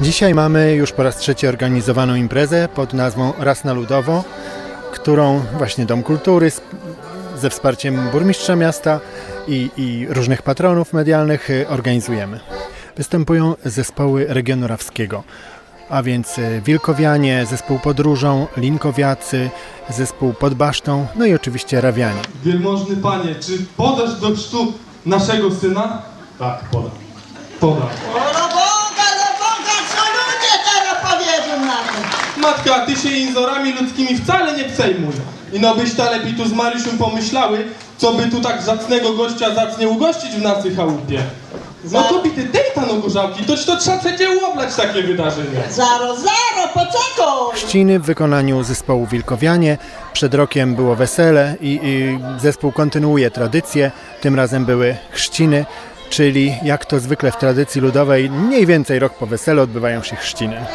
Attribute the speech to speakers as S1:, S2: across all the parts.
S1: Dzisiaj mamy już po raz trzeci organizowaną imprezę pod nazwą Raz na Ludowo, którą właśnie Dom Kultury ze wsparciem burmistrza miasta i, i różnych patronów medialnych y, organizujemy. Występują zespoły regionu rawskiego, a więc y, Wilkowianie, zespół Podróżą, Linkowiacy, zespół Pod Basztą, no i oczywiście Rawianie.
S2: Wielmożny panie, czy podasz do chrztu naszego syna? Tak, podam. Podam.
S3: O, do Boga, do Boga, co ludzie teraz powiedzą na to?
S2: Matka, ty się inzorami ludzkimi wcale nie przejmuj. I no byś ta lepiej tu z Mariuszem pomyślały, co by tu tak zacnego gościa zacnie ugościć w naszej chałupie. No to bity tej ta no gorzałki, toć to trzeba przecie uoblać takie wydarzenie.
S3: Zaro, zaro, poczekaj!
S1: Chrzciny w wykonaniu zespołu Wilkowianie. Przed rokiem było wesele i, i zespół kontynuuje tradycję. Tym razem były chrzciny, czyli jak to zwykle w tradycji ludowej, mniej więcej rok po weselu odbywają się chrzciny.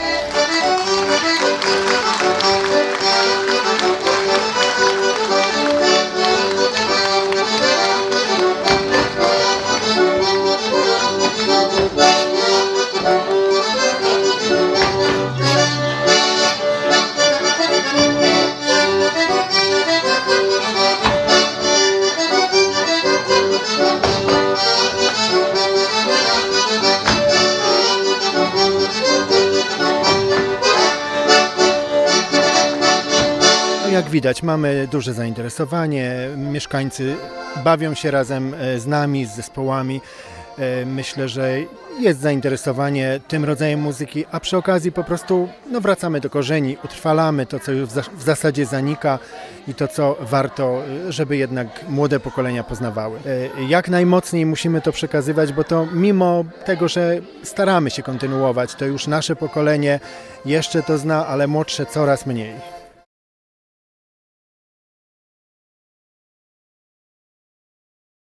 S1: Jak widać, mamy duże zainteresowanie. Mieszkańcy bawią się razem e, z nami, z zespołami. E, Myślę, że jest zainteresowanie tym rodzajem muzyki, a przy okazji po prostu no, wracamy do korzeni, utrwalamy to, co już w zas- w zasadzie zanika i to, co warto, e, żeby jednak młode pokolenia poznawały. Jak najmocniej musimy to przekazywać, bo to mimo tego, że staramy się kontynuować, to już nasze pokolenie jeszcze to zna, ale młodsze coraz mniej.